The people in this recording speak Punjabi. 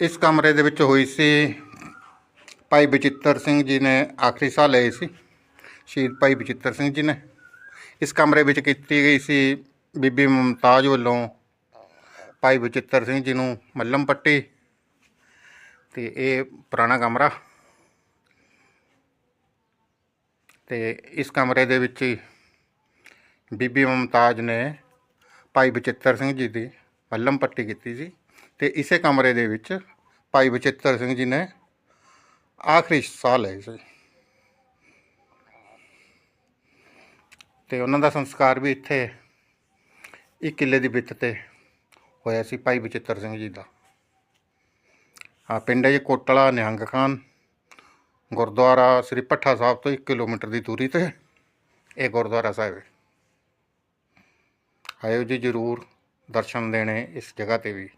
ਇਸ ਕਮਰੇ ਦੇ ਵਿੱਚ ਹੋਈ ਸੀ ਭਾਈ ਬਚਿੱਤਰ ਸਿੰਘ ਜੀ ਨੇ ਆਖਰੀ ਸਾਹ ਲਏ ਸੀ। ਸ਼ਹੀਦ ਭਾਈ ਬਚਿੱਤਰ ਸਿੰਘ ਜੀ ਨੇ। ਇਸ ਕਮਰੇ ਵਿੱਚ ਕੀਤੀ ਗਈ ਸੀ ਬੀਬੀ ਮੁਮਤਾਜ਼ ਵੱਲੋਂ ਭਾਈ ਬਚਿੱਤਰ ਸਿੰਘ ਜੀ ਨੂੰ ਮੱਲਮ ਪੱਟੀ ਤੇ ਇਹ ਪੁਰਾਣਾ ਕਮਰਾ। ਤੇ ਇਸ ਕਮਰੇ ਦੇ ਵਿੱਚ ਬੀਬੀ ਮੁਮਤਾਜ਼ ਨੇ ਭਾਈ ਬਚਿੱਤਰ ਸਿੰਘ ਜੀ ਦੀ ਮੱਲਮ ਪੱਟੀ ਕੀਤੀ ਸੀ। ਤੇ ਇਸੇ ਕਮਰੇ ਦੇ ਵਿੱਚ ਭਾਈ ਬਚਿੱਤਰ ਸਿੰਘ ਜੀ ਨੇ ਆਖਰੀ ਸਾਹ ਲਏ ਸੀ। ਤੇ ਉਹਨਾਂ ਦਾ ਸੰਸਕਾਰ ਵੀ ਇੱਥੇ ਇੱਕ ਕਿੱਲੇ ਦੀ ਵਿੱਤ ਤੇ ਹੋਇਆ ਸੀ ਭਾਈ ਬਚਿੱਤਰ ਸਿੰਘ ਜੀ ਦਾ। ਆ ਪਿੰਡ ਹੈ ਜੀ ਕੋਟਲਾ ਨਿਹੰਗ ਖਾਨ, ਗੁਰਦੁਆਰਾ ਸ੍ਰੀ ਭੱਠਾ ਸਾਹਿਬ ਤੋਂ 1 ਕਿਲੋਮੀਟਰ ਦੀ ਦੂਰੀ ਤੇ ਇਹ ਗੁਰਦੁਆਰਾ ਸਾਹਿਬ ਹੈ। ਆਇਓ ਜੀ ਜ਼ਰੂਰ ਦਰਸ਼ਨ ਦੇਣੇ ਇਸ ਜਗ੍ਹਾ ਤੇ ਵੀ।